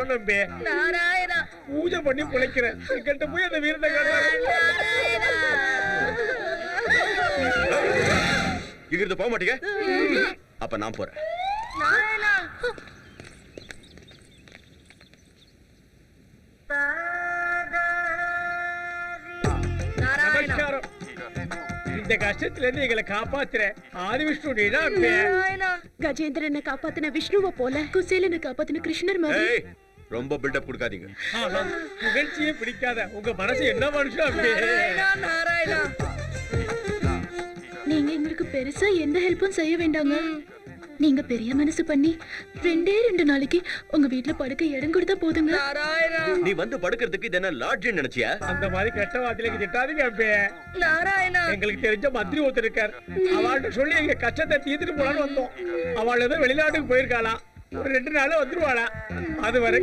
நம்பி நாராயணா. பூஜை பண்ணி பிழைக்கிறேன். என்கிட்ட போய் அந்த இங்கிருந்து போக மாட்டீங்க? அப்ப நான் போறேன். நாராயணா. நாராயணா. நமஸ்காரம். இந்த கஷ்டத்துல இருந்து எங்களை காப்பாத்துற ஆதிவிஷ்ணு நீதான் அம்பே நாராயணா. கஜேந்திரனை காப்பாத்தின விஷ்ணுவை போல குசேலனை காப்பாத்தின கிருஷ்ணர் மாதிரி. ரொம்ப பில்டப் கொடுக்காதீங்க. புகழ்ச்சியே பிடிக்காத. உங்க மனசு என்ன மனுஷன் நீங்க எங்களுக்கு பெருசா எந்த ஹெல்ப்பும் செய்ய வேண்டாங்க. நீங்க பெரிய மனசு பண்ணி ரெண்டே ரெண்டு நாளைக்கு உங்க வீட்ல படுக்க இடம் கொடுத்தா போதுங்க. நாராயணா. நீ வந்து படுக்கிறதுக்கு இது என்ன லாட்ஜ் நினைச்சியா? அந்த மாதிரி கெட்ட வார்த்தையில திட்டாதீங்க அம்பே நாராயணா. எங்களுக்கு தெரிஞ்ச மந்திரி ஒருத்தர் இருக்கார். அவள்கிட்ட சொல்லி எங்க கஷ்டத்தை தீர்த்துட்டு போலான்னு வந்தோம். அவள் ஏதோ வெளிநாட்டுக்கு போயிருக்காளாம். ஒரு ரெண்டு நாள் வந்துருவாளா அது வரைக்கும்